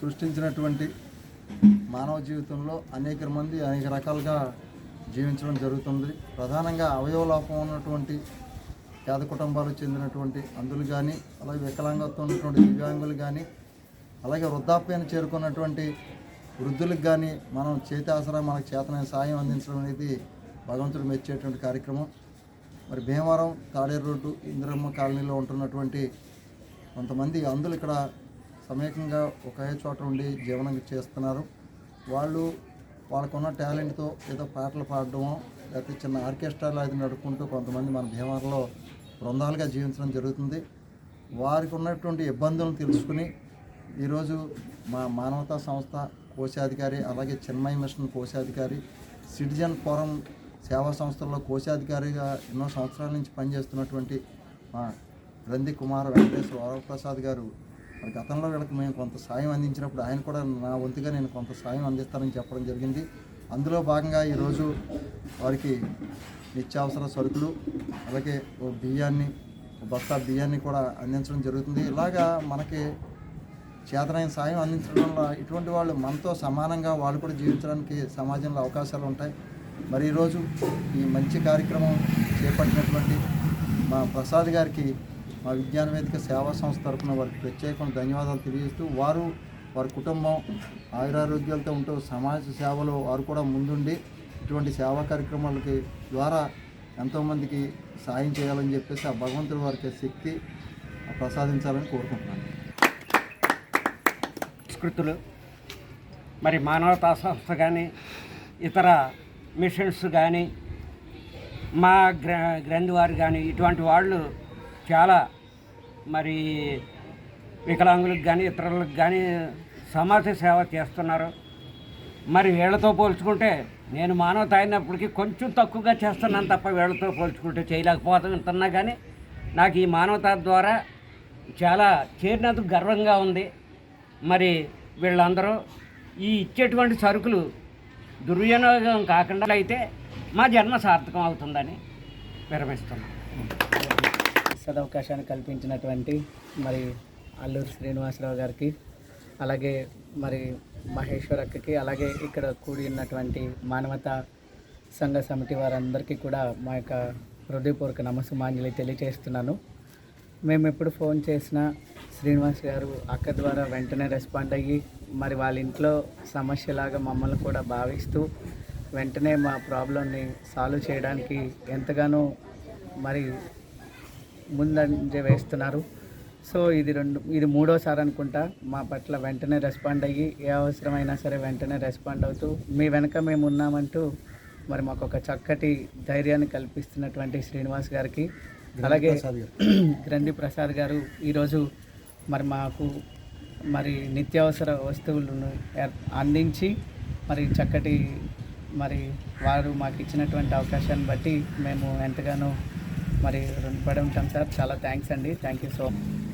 సృష్టించినటువంటి మానవ జీవితంలో అనేక మంది అనేక రకాలుగా జీవించడం జరుగుతుంది. ప్రధానంగా అవయవ లోపం ఉన్నటువంటి పేద కుటుంబాలకు చెందినటువంటి అందులు కానీ అలాగే వికలాంగత్వం ఉన్నటువంటి దివ్యాంగులు కానీ అలాగే వృద్ధాప్యాన్ని చేరుకున్నటువంటి వృద్ధులకు కానీ మనం చేతి ఆసరా మనకు చేతనైన సాయం అందించడం అనేది భగవంతుడు మెచ్చేటువంటి కార్యక్రమం. మరి భీమవరం తాడేరు రోడ్డు ఇందిరమ్మ కాలనీలో ఉంటున్నటువంటి కొంతమంది అందులు ఇక్కడ సమేకంగా ఒకే చోట ఉండి జీవనం చేస్తున్నారు. వాళ్ళు వాళ్ళకున్న టాలెంట్తో ఏదో పాటలు పాడడమో లేకపోతే చిన్న ఆర్కెస్ట్రాలు అది నడుపుకుంటూ కొంతమంది మన భీమవరంలో బృందాలుగా జీవించడం జరుగుతుంది. వారికి ఉన్నటువంటి ఇబ్బందులను తెలుసుకుని ఈరోజు మా మానవతా సంస్థ కోశాధికారి అలాగే చిన్మయ మిషన్ కోశాధికారి సిటిజన్ ఫోరం సేవా సంస్థల్లో కోశాధికారిగా ఎన్నో సంవత్సరాల నుంచి పనిచేస్తున్నటువంటి మా రంది కుమార్ వెంకటేశ్వర వరప్రసాద్ గారు మరి గతంలో వీళ్ళకి మేము కొంత సాయం అందించినప్పుడు ఆయన కూడా నా వంతుగా నేను కొంత సాయం అందిస్తానని చెప్పడం జరిగింది. అందులో భాగంగా ఈరోజు వారికి నిత్యావసర సరుకులు అలాగే ఓ బియ్యాన్ని బస్తా బియ్యాన్ని కూడా అందించడం జరుగుతుంది. ఇలాగా మనకి చేతనైన సాయం అందించడం వల్ల ఇటువంటి వాళ్ళు మనతో సమానంగా వాళ్ళు కూడా జీవించడానికి సమాజంలో అవకాశాలు ఉంటాయి. మరి ఈరోజు ఈ మంచి కార్యక్రమం చేపట్టినటువంటి మా ప్రసాద్ గారికి మా విజ్ఞాన వేదిక సేవా సంస్థ తరఫున వారికి ప్రత్యేకమైన ధన్యవాదాలు తెలియజేస్తూ వారు వారి కుటుంబం ఆయురారోగ్యాలతో ఉంటూ సమాజ సేవలో వారు కూడా ముందుండి ఇటువంటి సేవా కార్యక్రమాలకి ద్వారా ఎంతోమందికి సాయం చేయాలని చెప్పేసి ఆ భగవంతుడు వారికి శక్తి ప్రసాదించాలని కోరుకుంటున్నాను. సంస్కృతులు మరి మానవతా సంస్థ కానీ ఇతర మిషన్స్ కానీ మా గ్ర గ్రంథి వారు కానీ ఇటువంటి వాళ్ళు చాలా మరి వికలాంగులకు కానీ ఇతరులకు కానీ సమాజ సేవ చేస్తున్నారు. మరి వీళ్ళతో పోల్చుకుంటే నేను మానవత అయినప్పటికీ కొంచెం తక్కువగా చేస్తున్నాను తప్ప వీళ్ళతో పోల్చుకుంటే చేయలేకపోతున్నా కానీ నాకు ఈ మానవత ద్వారా చాలా చేరినందుకు గర్వంగా ఉంది. మరి వీళ్ళందరూ ఈ ఇచ్చేటువంటి సరుకులు దుర్వినియోగం కాకుండా అయితే మా జన్మ సార్థకం అవుతుందని విరమిస్తున్నాను సదవకాశాన్ని కల్పించినటువంటి మరి అల్లూరు శ్రీనివాసరావు గారికి అలాగే మరి మహేశ్వర్ అక్కకి అలాగే ఇక్కడ కూడి ఉన్నటువంటి మానవతా సంఘ సమితి వారందరికీ కూడా మా యొక్క హృదయపూర్వక నమస్సుమాంజలి తెలియజేస్తున్నాను. మేము ఎప్పుడు ఫోన్ చేసినా శ్రీనివాస్ గారు అక్క ద్వారా వెంటనే రెస్పాండ్ అయ్యి మరి వాళ్ళ ఇంట్లో సమస్యలాగా మమ్మల్ని కూడా భావిస్తూ వెంటనే మా ప్రాబ్లమ్ని సాల్వ్ చేయడానికి ఎంతగానో మరి ముందంజ వేస్తున్నారు సో ఇది రెండు ఇది మూడోసారి అనుకుంటా మా పట్ల వెంటనే రెస్పాండ్ అయ్యి ఏ అవసరమైనా సరే వెంటనే రెస్పాండ్ అవుతూ మీ వెనక మేము ఉన్నామంటూ మరి మాకు ఒక చక్కటి ధైర్యాన్ని కల్పిస్తున్నటువంటి శ్రీనివాస్ గారికి అలాగే. గ్రంథి ప్రసాద్ గారు ఈరోజు మరి మాకు మరి నిత్యావసర వస్తువులను అందించి మరి చక్కటి మరి వారు మాకు ఇచ్చినటువంటి అవకాశాన్ని బట్టి మేము ఎంతగానో మరి రుణపడి ఉంటాం సార్. చాలా థ్యాంక్స్ అండి. Thank you so much